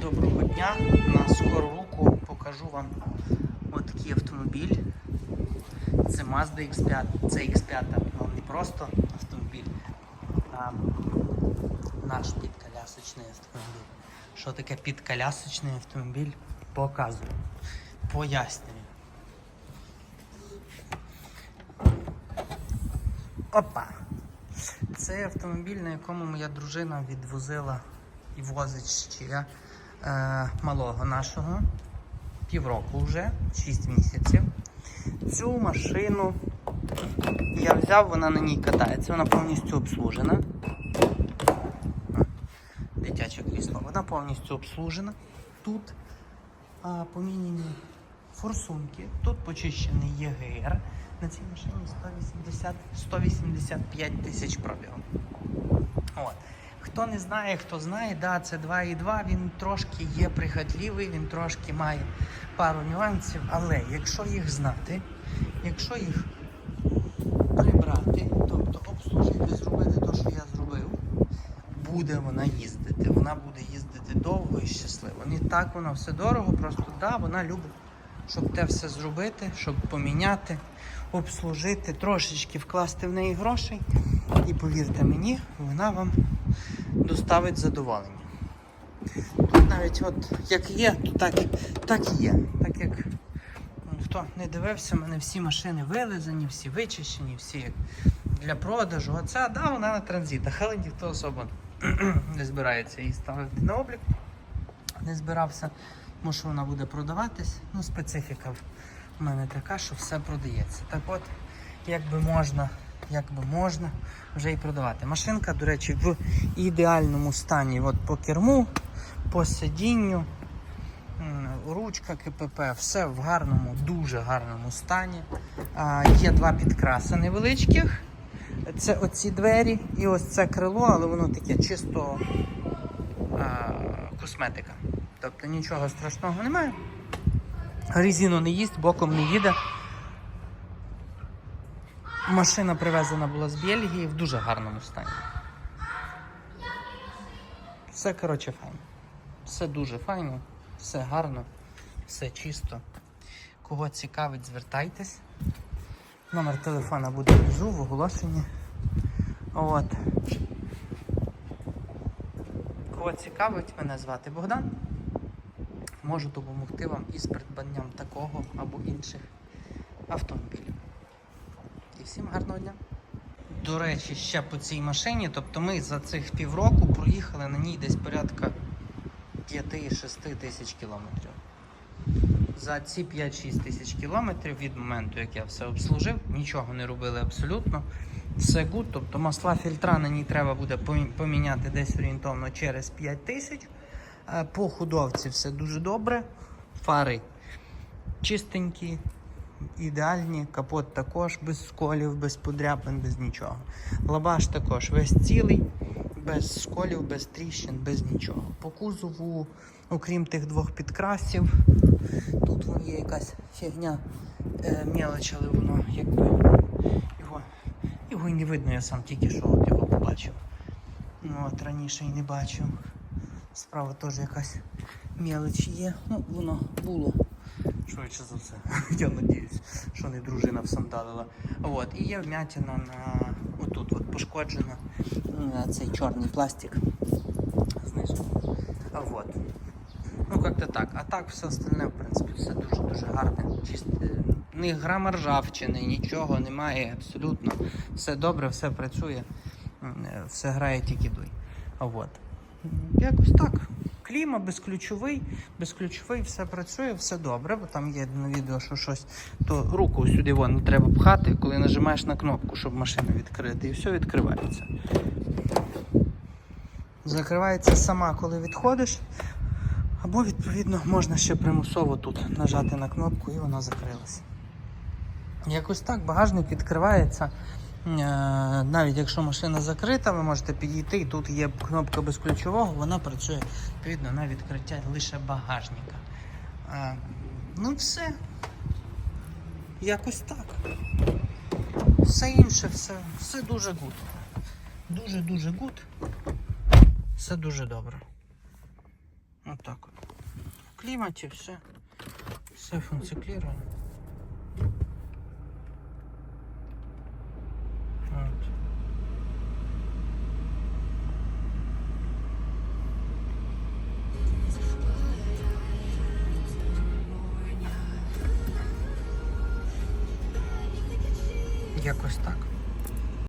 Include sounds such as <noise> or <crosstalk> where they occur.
Доброго дня! На скору руку покажу вам отакий автомобіль. Це Mazda X5. Це X5, ну не просто автомобіль, а наш підколясочний автомобіль. Що таке підколясочний автомобіль? Показую. Пояснюю. Опа! Це автомобіль, на якому моя дружина відвозила і возить ще е, малого нашого. Півроку вже, 6 місяців. Цю машину я взяв, вона на ній катається, вона повністю обслужена. Дитяче крісло. Вона повністю обслужена. Тут а, поміняні форсунки, тут почищений ЄГР. На цій машині 180, 185 тисяч пробігу. От. Хто не знає, хто знає, да, це 2,2, він трошки є прихотливий, він трошки має пару нюансів, але якщо їх знати, якщо їх прибрати, тобто обслужити, зробити те, що я зробив, буде вона їздити. Вона буде їздити довго і щасливо. Не так воно все дорого, просто да, вона любить, щоб те все зробити, щоб поміняти, обслужити, трошечки вкласти в неї грошей. І повірте мені, вона вам доставить задоволення. Тут навіть от як є, то так, так є. Так як хто не дивився, в мене всі машини вилизані, всі вичищені, всі для продажу. Оця, да, вона на транзитах, але ніхто особо <clears throat> не збирається її ставити на облік. Не збирався, тому що вона буде продаватись. Ну, специфіка в мене така, що все продається. Так от, як би можна, як би можна вже і продавати. Машинка, до речі, в ідеальному стані. От по керму, по сидінню, ручка КПП, все в гарному, дуже гарному стані. А, є два підкраси невеличких. Це оці двері і ось це крило, але воно таке чисто а, косметика. Тобто нічого страшного немає. Резину не їсть, боком не їде. Машина привезена була з Бельгії в дуже гарному стані. Все, коротше, файно. Все дуже файно, все гарно, все чисто. Кого цікавить, звертайтесь. Номер телефона буде внизу в оголошенні. От. Кого цікавить, мене звати Богдан. Можу допомогти вам із придбанням такого або інших автомобілів. Всім гарного дня. До речі, ще по цій машині, тобто ми за цих півроку проїхали на ній десь порядка 5-6 тисяч кілометрів. За ці 5-6 тисяч кілометрів від моменту, як я все обслужив, нічого не робили абсолютно. Все гуд, тобто масла фільтра на ній треба буде поміняти десь орієнтовно через 5 тисяч. Е, По худовці все дуже добре. Фари чистенькі, ідеальні, капот також без сколів, без подряпин, без нічого. Лабаш також весь цілий, без сколів, без тріщин, без нічого. По кузову, окрім тих двох підкрасів, тут вон є якась фігня е, мелоч, але воно якби його, його і не видно, я сам тільки що от його побачив. Ну, от раніше і не бачив. Справа теж якась мелоч є. Ну, воно було. Швидше за все. <laughs> Я надіюсь, що не дружина всандалила. От. І є вмятина на отут от пошкоджена цей чорний пластик знизу. А от. Ну, як-то так. А так все остальне, в принципі, все дуже-дуже гарне. Чисто, е, ні грама ржавчини, нічого немає абсолютно. Все добре, все працює, е, все грає тільки дуй. А от. Якось так. Кліма безключовий, безключовий, все працює, все добре, бо там є на відео, що щось, то руку сюди вон треба пхати, коли нажимаєш на кнопку, щоб машину відкрити, і все відкривається. Закривається сама, коли відходиш. Або, відповідно, можна ще примусово тут нажати на кнопку і вона закрилася. Якось так, багажник відкривається. Е, Навіть якщо машина закрита, ви можете підійти, і тут є кнопка безключового, вона працює відповідно на відкриття лише багажника. Е, Ну все. Якось так. Все інше, все, все дуже гуд. Дуже-дуже гуд. Все дуже добре. Отак от. В кліматі все. Все функціклірує. Якось так.